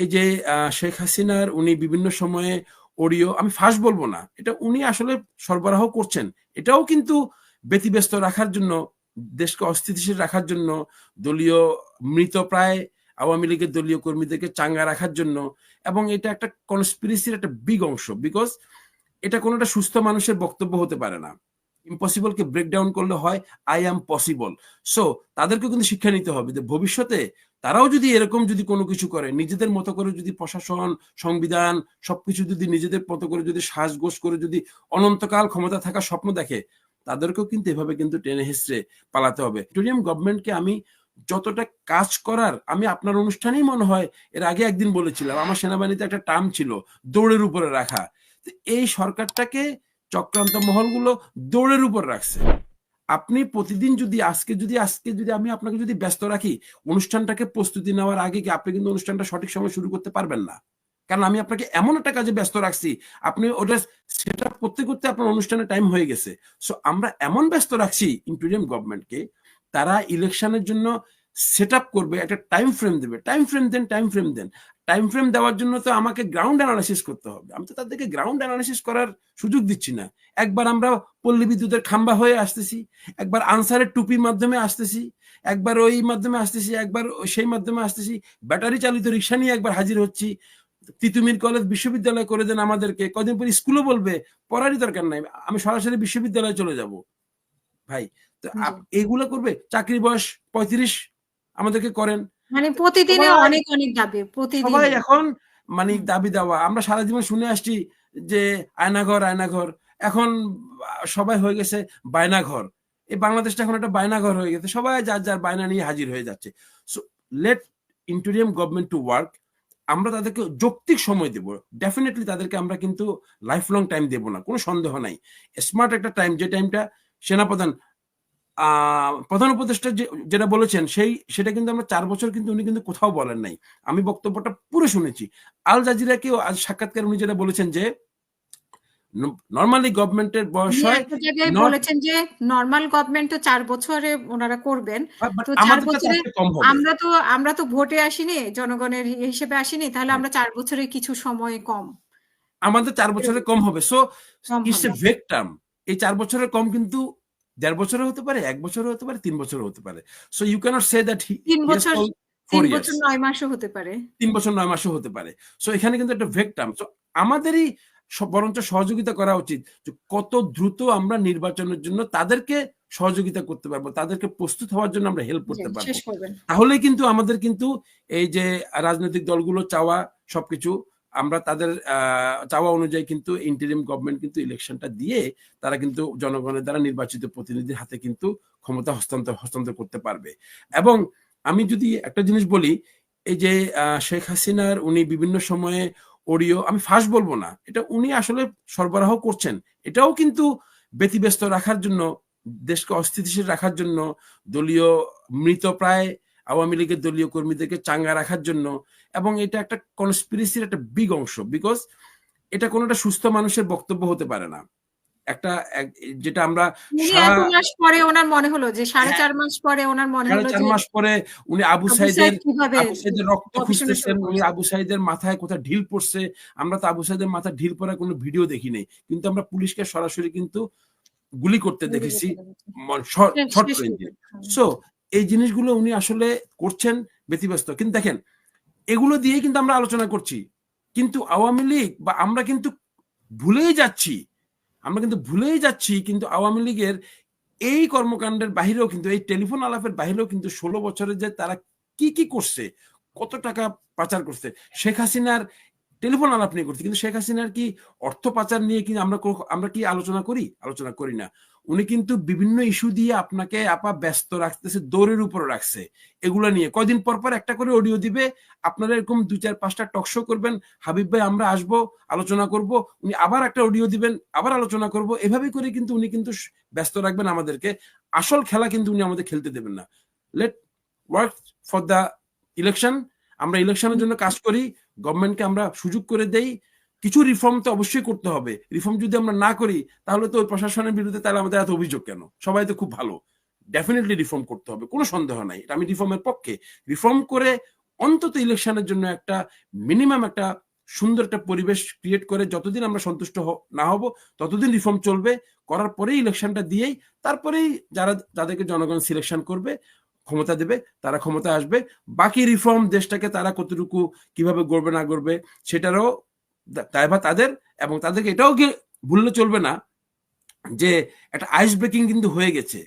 এই যে শেখ হাসিনার উনি বিভিন্ন সময়ে অডিও আমি ফার্স্ট বলব না, এটা উনি আসলে সরবরাহ করছেন। এটাও কিন্তু ব্যতিব্যস্ত রাখার জন্য, দেশকে অস্থিতিশীল রাখার জন্য, দলীয় মৃত প্রায় আওয়ামী লীগের দলীয় কর্মীদেরকে চাঙ্গা রাখার জন্য, এবং এটা একটা কনস্পিরেসির একটা বিগ অংশ বিকজ এটা কোনোটা সুস্থ মানুষের বক্তব্য হতে পারে না। ইম্পসিবলকে ব্রেকডাউন করলে হয় আই অ্যাম পসিবল সো তাদেরকে কিন্তু শিক্ষা নিতে হবে যে, ভবিষ্যতে তারাও যদি এরকম যদি কোনো কিছু করে, নিজেদের মতো করে যদি প্রশাসন, সংবিধান, সবকিছু যদি নিজেদের মতো করে যদি শ্বাসগোস করে যদি অনন্তকাল ক্ষমতা থাকার স্বপ্ন দেখে, তাদেরকেও কিন্তু এভাবে কিন্তু টেনে হেসড়ে পালাতে হবে। ভিক্টোরিয়াম গভর্নমেন্টকে আমি যতটা কাজ করার, আমি আপনার অনুষ্ঠানেই মনে হয় এর আগে একদিন বলেছিলাম, আমার সেনাবাহিনীতে একটা টার্ম ছিল, দৌড়ের উপরে রাখা। এই সরকারটাকে চক্রান্ত মহলগুলো দৌড়ের উপর রাখছে। আপনি প্রতিদিন যদি আজকে যদি আজকে যদি আমি আপনাকে যদি ব্যস্ত রাখি, অনুষ্ঠানটাকে প্রস্তুতি নেওয়ার আগে কি আপনি কিন্তু অনুষ্ঠানটা সঠিক সময় শুরু করতে পারবেন না? কারণ আমি আপনাকে এমন একটা কাজে ব্যস্ত রাখছি, আপনি ওটা সেটা করতে করতে আপনার অনুষ্ঠানের টাইম হয়ে গেছে। সো আমরা এমন ব্যস্ত রাখছি ইন্টেরিয়াম গভর্নমেন্টকে তারা ইলেকশনের জন্য সেট আপ করবে, একটা টাইম ফ্রেম দেবে। Time frame then time frame then. Time frame দেওয়ার জন্য তো আমাকে গ্রাউন্ড অ্যানালাইসিস করতে হবে। আমি তো তাদেরকে গ্রাউন্ড অ্যানালাইসিস করার সুযোগ দিচ্ছি না। একবার আমরা পল্লী বিদ্যুতের খাম্বা হয়ে আসতেছি একবার আনসারের টুপির মাধ্যমে আসতেছি একবার ওই মাধ্যমে আসতেছি একবার সেই মাধ্যমে আসতেছি ব্যাটারি চালিত রিক্সা নিয়ে একবার হাজির হচ্ছি। তিতুমির কলেজ বিশ্ববিদ্যালয় করে দেন আমাদেরকে কদিন পর স্কুলও বলবে পড়ারই দরকার নাই আমি সরাসরি বিশ্ববিদ্যালয়ে চলে যাব। ভাই তো এগুলো করবে চাকরি বয়স পঁয়ত্রিশ আমাদেরকে করেন। মানে প্রতিদিনে অনেক অনেক দাবি প্রতিদিন। সবাই এখন মানে দাবি দেওয়া। আমরা সারা জীবন শুনে আসছি যে আয়নাঘর আয়নাঘর। এখন সবাই হয়ে গেছে বায়নাঘর। এই বাংলাদেশটা এখন একটা বায়নাঘর হয়ে গেছে। সবাই যার যার বায়না নিয়ে হাজির হয়ে যাচ্ছে। So let interim government to work আমরা তাদেরকে যৌক্তিক সময় দেব। ডেফিনেটলি তাদেরকে আমরা কিন্তু লাইফ লং টাইম দেব না। কোনো সন্দেহ নাই। স্মার্ট একটা টাইম যে টাইমটা সেনাপ্রধান প্রধান উপদেষ্টা যেটা বলেছেন সেই সেটা কিন্তু আমরা চার বছর কিন্তু উনি কিন্তু কোথাও বলেন নাই। আমি বক্তব্যটা পুরো শুনেছি। আল জাজিরাকেও আজ সাক্ষাৎকার উনি যেটা বলেছেন যে নর্মালি গভর্নমেন্টের বয়স হয় বলেছেন যে নর্মাল গভর্নমেন্ট তো চার বছরে ওনারা করবেন। তো চার বছরে আমরা তো আমরা তো ভোটে আসিনি জনগণের হিসেবে আসিনি তাহলে আমরা চার বছরে কিছু সময় কম। আমাদের চার বছরের কম হবে। সো ইটস এ হবে। ভেক টার্ম এই চার বছরের কম কিন্তু দেড় বছরে হতে পারে এক বছরে হতে পারে তিন বছরে হতে পারে। So you cannot say that তিন বছর তিন বছর নয় মাসও হতে পারে। তিন বছর নয় মাসও হতে পারে। সো এখানে কিন্তু একটা ভেকটাম সো আমাদেরই বরঞ্চ সহযোগিতা করা উচিত যে কত দ্রুত আমরা নির্বাচনের জন্য তাদেরকে সহযোগিতা করতে পারব তাদেরকে প্রস্তুত হওয়ার জন্য আমরা হেল্প করতে পারব। তাহলে কিন্তু আমাদের কিন্তু এই যে রাজনৈতিক দলগুলো চাওয়া সবকিছু আমরা তাদের চাওয়া অনুযায়ী কিন্তু ইন্টারিম গভর্নমেন্ট কিন্তু ইলেকশনটা দিয়ে তারা কিন্তু জনগণের দ্বারা নির্বাচিত প্রতিনিধির হাতে কিন্তু ক্ষমতা হস্তান্তর হস্তান্তর করতে পারবে। এবং আমি যদি একটা জিনিস বলি, এই যে শেখ হাসিনার উনি বিভিন্ন সময়ে অডিও, আমি ফার্স্ট বলব না, এটা উনি আসলে সরবরাহ করছেন। এটাও কিন্তু ব্যতিব্যস্ত রাখার জন্য, দেশকে অস্থিতিশীল রাখার জন্য, দলীয় মৃত প্রায় আওয়ামী লীগের দলীয় কর্মীদেরকে চাঙ্গা রাখার জন্য এবং এটা একটা কনস্পিরেসির একটা বিগ অংশ বিকজ এটা কোনোটা সুস্থ মানুষের বক্তব্য হতে পারে না। একটা যেটা আমরা মাস পরে ওনার মনে হলো যে সাড়ে। চার মাস পরে ওনার মনে হলো চার মাস পরে উনি আবু সাইদের আবু সাইদের রক্ত খুঁজতেছেন উনি আবু সাইদের মাথায় কোথায় ঢিল পড়ছে আমরা তো আবু সাইদের মাথায় ঢিল পড়ার কোনো ভিডিও দেখি নাই। কিন্তু আমরা পুলিশকে সরাসরি কিন্তু গুলি করতে দেখেছি শর্ট রেঞ্জে সো এই জিনিসগুলো উনি আসলে করছেন ব্যতিব্যস্ত। কিন্তু দেখেন এগুলো দিয়ে কিন্তু আমরা আলোচনা করছি। কিন্তু আওয়ামী লীগ বা আমরা কিন্তু ভুলেই যাচ্ছি। আমরা কিন্তু ভুলেই যাচ্ছি, কিন্তু আওয়ামী লীগের এই কর্মকাণ্ডের বাহিরেও কিন্তু, এই টেলিফোন আলাপের বাহিরেও কিন্তু ষোলো বছরে যে তারা কি কি করছে, কত টাকা পাচার করছে, শেখ হাসিনার টেলিফোন আলাপ নিয়ে করছে। কিন্তু শেখ হাসিনার কি অর্থ পাচার নিয়ে কি আমরা আমরা কি আলোচনা করি? আলোচনা করি না। উনি কিন্তু বিভিন্ন ইস্যু দিয়ে আপনাকে আপা ব্যস্ত রাখতেছে, দৌড়ের উপর রাখছে। এগুলো নিয়ে কয়দিন পর পর একটা করে অডিও দিবে, আপনারা এরকম দু চার পাঁচটা টক শো করবেন, হাবিব ভাই আমরা আসব, আলোচনা করব, উনি আবার একটা অডিও দিবেন, আবার আলোচনা করব এভাবে করে কিন্তু উনি কিন্তু ব্যস্ত রাখবেন আমাদেরকে। আসল খেলা কিন্তু উনি আমাদের খেলতে দেবেন না। Let work for the election আমরা ইলেকশনের জন্য কাজ করি গভর্নমেন্টকে আমরা সুযোগ করে দেই কিছু রিফর্ম তো অবশ্যই করতে হবে। রিফর্ম যদি আমরা না করি, তাহলে তো প্রশাসনের বিরুদ্ধে তাহলে আমাদের এত অভিযোগ কেন? সবাই তো খুব ভালো। ডেফিনেটলি রিফর্ম করতে হবে, কোনো সন্দেহ নাই। এটা আমি রিফর্মের পক্ষে। রিফর্ম করে অন্তত ইলেকশনের জন্য একটা মিনিমাম একটা সুন্দর একটা পরিবেশ ক্রিয়েট করে, যতদিন আমরা সন্তুষ্ট না হব, ততদিন রিফর্ম চলবে। করার পরেই ইলেকশনটা দিয়েই তারপরেই যারা, যাদেরকে জনগণ সিলেকশন করবে, ক্ষমতা দেবে, তারা ক্ষমতা আসবে। বাকি রিফর্ম দেশটাকে তারা কতটুকু কীভাবে গড়বে না গড়বে, সেটারও দায়ভার তাদের এবং তাদেরকে এটাও কি ভুললে চলবে না যে একটা আইস ব্রেকিং কিন্তু হয়ে গেছে।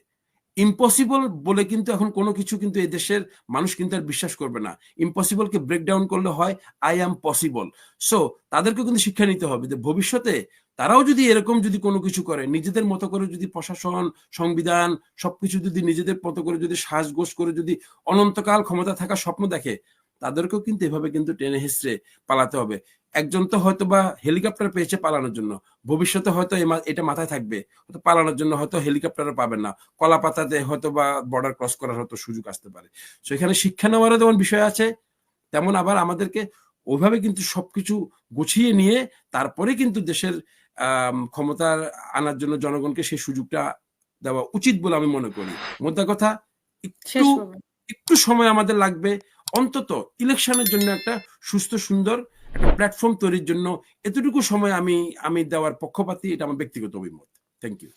ইম্পসিবল বলে কিন্তু এখন কোনো কিছু কিন্তু এই দেশের মানুষ কিন্তু আর বিশ্বাস করবে না। ইম্পসিবলকে ব্রেকডাউন করলে হয় আই অ্যাম পসিবল সো তাদেরকে কিন্তু শিক্ষা নিতে হবে যে ভবিষ্যতে তারাও যদি এরকম যদি কোনো কিছু করে, নিজেদের মতো করে যদি প্রশাসন, সংবিধান, সবকিছু যদি নিজেদের মতো করে যদি সাজগোজ করে যদি অনন্তকাল ক্ষমতা থাকার স্বপ্ন দেখে, তাদেরকেও কিন্তু এভাবে কিন্তু টেনে হেসড়ে পালাতে হবে। একজন তো হয়তো বা হেলিকপ্টার পেয়েছে পালানোর জন্য। ভবিষ্যতে হয়তো এটা মাথায় থাকবে। হয়তো পালানোর জন্য হয়তো হেলিকপ্টারও পাবেন না। কলা পাতাতে হয়তো বা বর্ডার ক্রস করার হয়তো সুযোগ আসতে পারে। সো এখানে শিক্ষা নেওয়ারও যেমন বিষয় আছে তেমন আবার আমাদেরকে ওইভাবে কিন্তু সবকিছু গুছিয়ে নিয়ে তারপরে কিন্তু দেশের ক্ষমতার আনার জন্য জনগণকে সেই সুযোগটা দেওয়া উচিত বলে আমি মনে করি। মোদ্দা কথা একটু একটু সময় আমাদের লাগবে। অন্তত ইলেকশনের জন্য একটা সুস্থ সুন্দর একটা প্ল্যাটফর্ম তৈরির জন্য এতটুকু সময় আমি আমি দেওয়ার পক্ষপাতি, এটা আমার ব্যক্তিগত অভিমত। Thank you